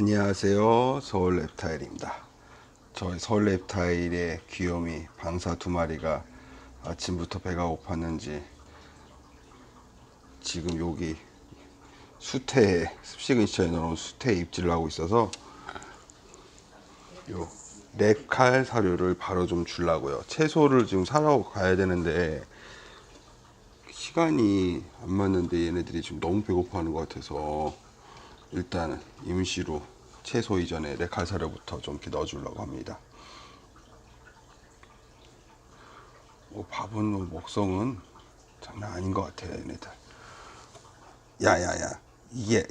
안녕하세요. 서울 랩타일입니다. 저희 서울 랩타일의 귀요미 방사 두 마리가 아침부터 배가 고팠는지 지금 여기 수태에 습식 근처에 넣어놓은 수태에 입질을 하고 있어서 요 랩칼 사료를 바로 좀 주려고요. 채소를 지금 사러 가야 되는데 시간이 안 맞는데 얘네들이 지금 너무 배고파하는 것 같아서 일단 임시로 채소 이전에 레칼 사료부터 좀 이렇게 넣어주려고 합니다. 뭐 밥은 뭐 먹성은 장난 아닌 것 같아요 얘네들. 야야야 이게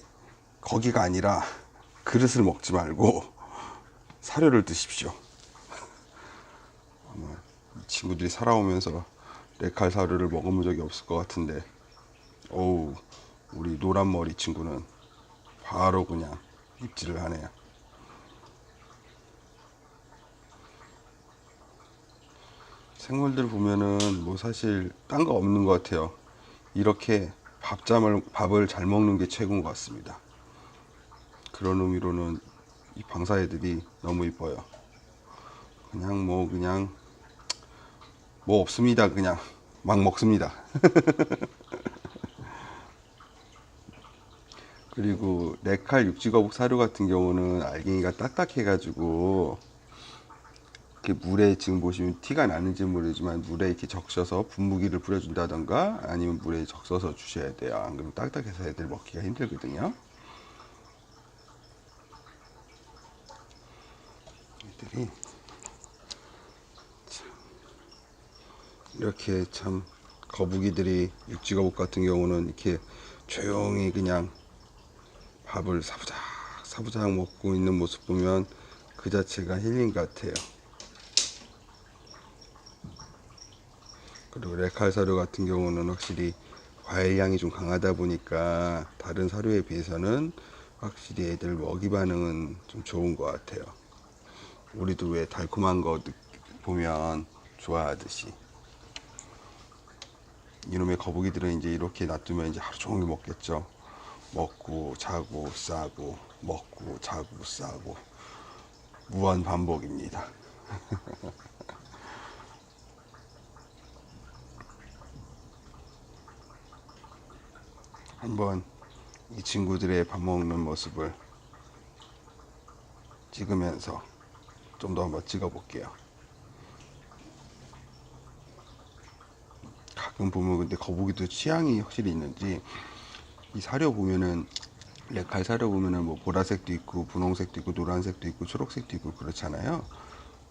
거기가 아니라 그릇을 먹지 말고 사료를 드십시오. 친구들이 살아오면서 레칼 사료를 먹어본 적이 없을 것 같은데 어우 우리 노란 머리 친구는 바로 그냥 입질을 하네요. 생물들 보면은 뭐 사실 딴 거 없는 것 같아요. 이렇게 밥잠을 밥을 잘 먹는 게 최고인 것 같습니다. 그런 의미로는 이 방사애들이 너무 이뻐요. 그냥 뭐 그냥 뭐 없습니다. 그냥 막 먹습니다. 그리고 레칼 육지거북 사료 같은 경우는 알갱이가 딱딱해가지고 이렇게 물에 지금 보시면 티가 나는지 모르지만 물에 이렇게 적셔서 분무기를 뿌려준다던가 아니면 물에 적셔서 주셔야 돼요. 안 그러면 딱딱해서 애들 먹기가 힘들거든요. 애들이 참 이렇게 참 거북이들이 육지거북 같은 경우는 이렇게 조용히 그냥 밥을 사부작 사부작 먹고 있는 모습 보면 그 자체가 힐링 같아요. 그리고 레칼 사료 같은 경우는 확실히 과일 향이 좀 강하다 보니까 다른 사료에 비해서는 확실히 애들 먹이 반응은 좀 좋은 것 같아요. 우리도 왜 달콤한 거 느- 보면 좋아하듯이 이놈의 거북이들은 이제 이렇게 놔두면 이제 하루 종일 먹겠죠. 먹고 자고 싸고 먹고 자고 싸고 무한 반복입니다. 한번 이 친구들의 밥 먹는 모습을 찍으면서 좀 더 한번 찍어 볼게요. 가끔 보면 근데 거북이도 취향이 확실히 있는지 이 사료 보면은 레칼 사료 보면은 뭐 보라색도 있고 분홍색도 있고 노란색도 있고 초록색도 있고 그렇잖아요.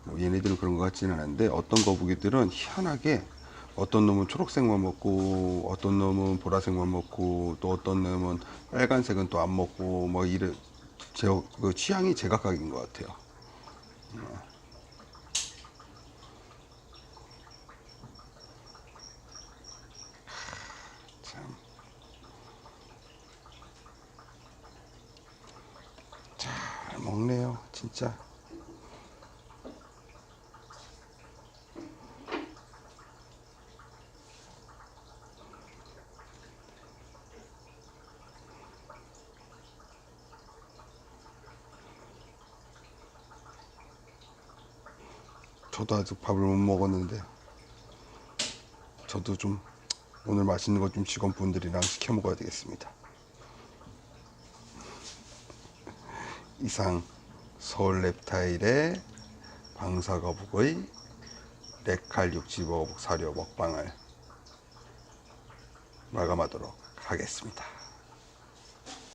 뭐 얘네들은 그런 것 같지는 않은데 어떤 거북이들은 희한하게 어떤 놈은 초록색만 먹고 어떤 놈은 보라색만 먹고 또 어떤 놈은 빨간색은 또 안 먹고 뭐 이래 제그 취향이 제각각인 것 같아요. 참. 잘 먹네요, 진짜. 저도 아직 밥을 못 먹었는데 저도 좀 오늘 맛있는 거 좀 직원분들이랑 시켜 먹어야 되겠습니다. 이상 서울 랩타일의 방사거북의 레칼 육지거북 사료 먹방을 마감하도록 하겠습니다.